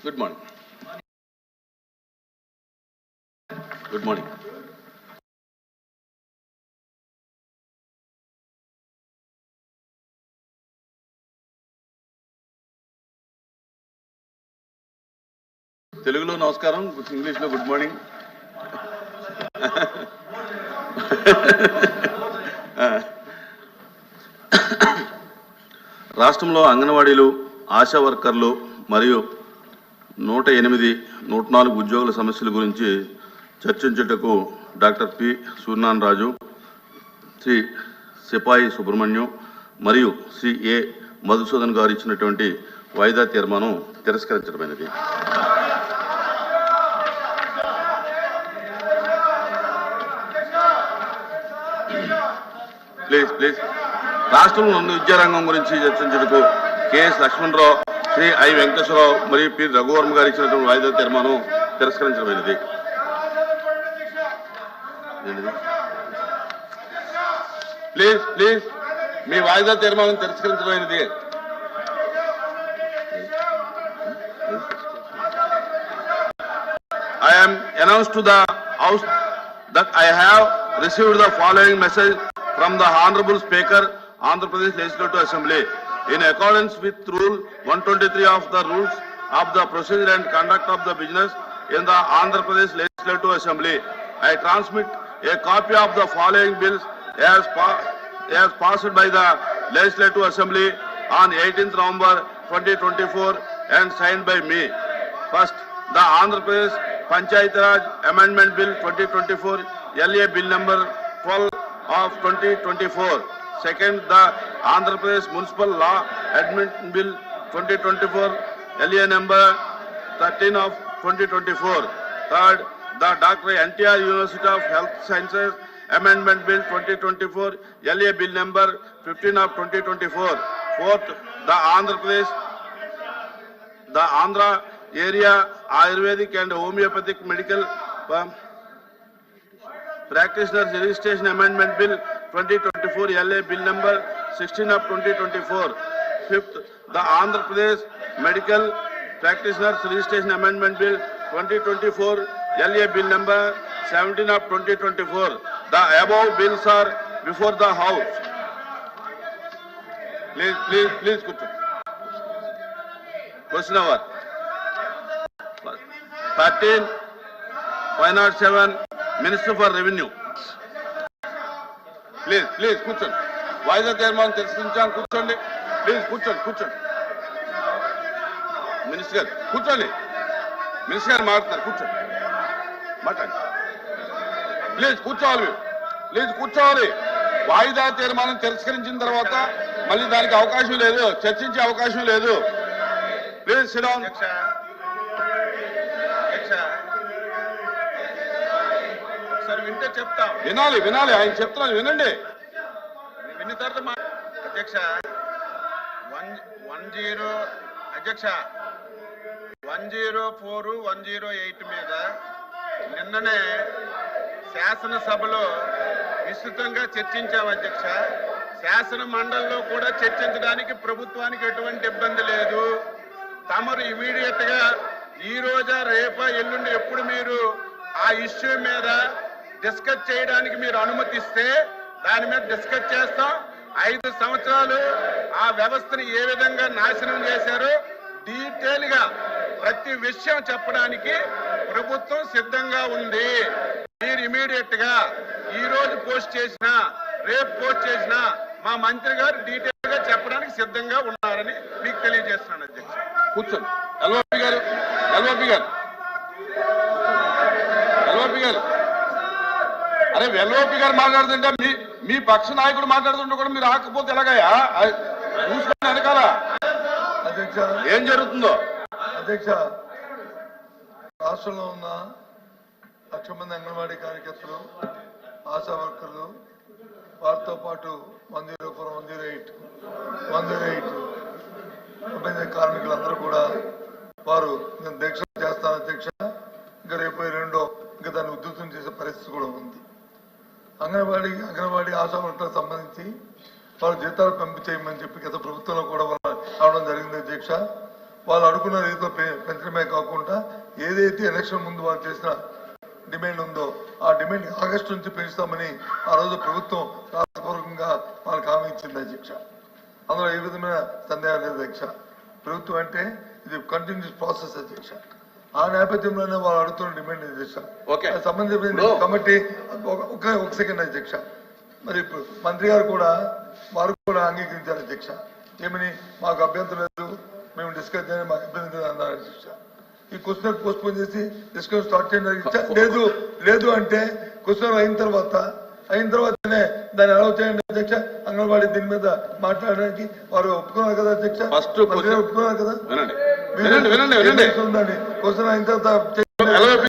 Good morning good morning తెలుగులో నమస్కారం ఇంగ్లీష్లో గుడ్ మార్నింగ్ రాష్ట్రంలో అంగన్వాడీలు ఆశా వర్కర్లు మరియు నూట ఎనిమిది నూట నాలుగు ఉద్యోగుల సమస్యల గురించి చర్చించుటకు డాక్టర్ పి. సూర్యనారాయణ రాజు శ్రీ సిపాయి సుబ్రహ్మణ్యం మరియు శ్రీ ఏ. మధుసూదన్ గారు ఇచ్చినటువంటి వాయిదా తీర్మానం తిరస్కరించడమైనది. Please please. రాష్ట్రంలో ఉన్న విద్యారంగం గురించి చర్చించుటకు K S Lakshmana Rao Shri I Venkateswara Rao మరియు పి రఘువర్మ గారు ఇచ్చినటువంటి వాయిదా తీర్మానం తిరస్కరించడమైనది ప్లీజ్ ప్లీజ్ మీ వాయిదా తీర్మానం తిరస్కరించడమైనది I am announced to the House that I have received the following message from the Honorable Speaker, Andhra Pradesh Legislative Assembly. In accordance with Rule 123 of the Rules of the Procedure and Conduct of the Business in the Andhra Pradesh Legislative Assembly, I transmit a copy of the following bills as pa- as passed by the Legislative Assembly on 18th November 2024 and signed by me. First, the Andhra Pradesh Panchayat Raj Amendment Bill 2024, LA Bill number 12 of 2024. Second, the Andhra Pradesh Municipal Law Amendment Bill 2024, LA number 13 of 2024. Third, the Dr. NTR University of Health Sciences Amendment Bill 2024, LA Bill number 15 of 2024. Fourth, the Andhra Pradesh the Andhra area Ayurvedic and homeopathic medical um, practitioners registration amendment bill 2024 la bill number 16 of 2024 fifth the andhra pradesh medical practitioners registration amendment bill 2024 la bill number 17 of 2024 the above bills are before the house please please please kutu question number 13 507 minister for revenue please please కూర్చోండి. వాయిదా తీర్మానం తెలుసుకుంటాం. కూర్చోండి. Please కూర్చోండి కూర్చోండి. Minister గారు కూర్చోండి. Minister గారు మాట్లాడతారు కూర్చోండి. మాట్లాడి ప్లీజ్ కూర్చోవాలి ప్లీజ్ కూర్చోవాలి. వాయిదా తీర్మానం తిరస్కరించిన తర్వాత మళ్ళీ దానికి అవకాశం లేదు. చర్చించే అవకాశం లేదు. ప్లీజ్ సిడౌన్ ఒకసారి వింటే చెప్తాం. వినాలి వినాలి. ఆయన చెప్తున్నాను వినండి. విన్న తర్వాత మా అధ్యక్ష వన్ వన్ జీరో అధ్యక్ష one zero four one zero eight మీద నిన్ననే శాసనసభలో విస్తృతంగా చర్చించాం అధ్యక్ష. శాసన మండలిలో కూడా చర్చించడానికి ప్రభుత్వానికి ఎటువంటి ఇబ్బంది లేదు. తమరు ఇమీడియట్గా ఈ రోజా రేపా ఎల్లుండి ఎప్పుడు మీరు ఆ ఇష్యూ మీద డిస్కస్ చేయడానికి మీరు అనుమతిస్తే దాని మీద డిస్కస్ చేస్తాం. ఐదు సంవత్సరాలు ఆ వ్యవస్థను ఏ విధంగా నాశనం చేశారో డీటెయిల్గా ప్రతి విషయం చెప్పడానికి ప్రభుత్వం సిద్ధంగా ఉంది. మీరు ఇమీడియట్గా ఈ రోజు పోస్ట్ చేసిన రేపు పోస్ట్ చేసిన మా మంత్రి గారు డీటెయిల్గా చెప్పడానికి సిద్ధంగా ఉన్నారని మీకు తెలియజేస్తున్నాను అధ్యక్ష. కూర్చోండి. ఎల్ఓపి గారు ఎల్ఓపి గారు. ఎల్ఓపి గారు. అరే వెల్లోపి గారు మాట్లాడుతుంటే మీ మీ పక్ష నాయకుడు మాట్లాడుతుంటే కూడా మీరు ఆకపోతే ఎలాగయా చూసుకుని చూసుకొని వెనకాల. అధ్యక్ష ఏం జరుగుతుందో? అధ్యక్ష రాష్ట్రంలో ఉన్న లక్ష మంది అంగన్వాడీ కార్యకర్తలు ఆశా వర్కర్లు వారితో పాటు one zero four one zero eight one zero eight కార్మికులందరూ కూడా వారు నేను దీక్ష చేస్తాను. అధ్యక్ష ఇంకా రేపు రెండో ఇంకా దాన్ని ఉద్ధృతం చేసే పరిస్థితి కూడా ఉంది అంగన్వాడీ అంగన్వాడీ ఆశా వర్కర్లకు సంబంధించి వాళ్ళ జీతాలు పంపించేయమని చేయమని చెప్పి గత ప్రభుత్వంలో కూడా వాళ్ళు రావడం జరిగింది అధ్యక్ష. వాళ్ళు అనుకున్న రీతిలో పె- పెంచడమే కాకుండా ఏదైతే ఎలక్షన్ ముందు వాళ్ళు చేసిన డిమాండ్ ఉందో ఆ డిమాండ్ ఆగస్టు నుంచి పెంచుతామని ఆ రోజు ప్రభుత్వం రాష్ట్రపూర్వకంగా వాళ్ళకి హామీ ఇచ్చింది అధ్యక్ష. అందులో ఏ విధమైన సందేహం లేదు అధ్యక్ష. ప్రభుత్వం అంటే ఇది కంటిన్యూస్ ప్రాసెస్ అధ్యక్ష. ఆ నేపథ్యంలోనే వాళ్ళు అడుగుతున్న డిమాండ్ అధ్యక్ష? సంబంధించిన కమిటీ ఒక ఒక- సెకండ్ అధ్యక్ష. మరి ఇప్పుడు మంత్రి గారు కూడా వారు కూడా అంగీకరించారు అధ్యక్ష. ఏమని? మాకు అభ్యంతరం లేదు. మేము డిస్కస్ చేయని మాకు లేదు అన్నారు అధ్యక్ష. ఈ క్వశ్చన్ పోస్ట్ పోన్ చేసి డిస్కషన్ స్టార్ట్ చేయండి. లేదు లేదు అంటే క్వశ్చన్ అయిన తర్వాత అయిన తర్వాతనే దాన్ని అలౌ చేయండి అధ్యక్ష. అంగన్వాడీ దీని మీద మాట్లాడడానికి వారు ఒప్పుకున్నారు కదా అధ్యక్ష? ఒప్పుకున్నారు కదా? వినండి వినండి వినండి. అయిన తర్వాత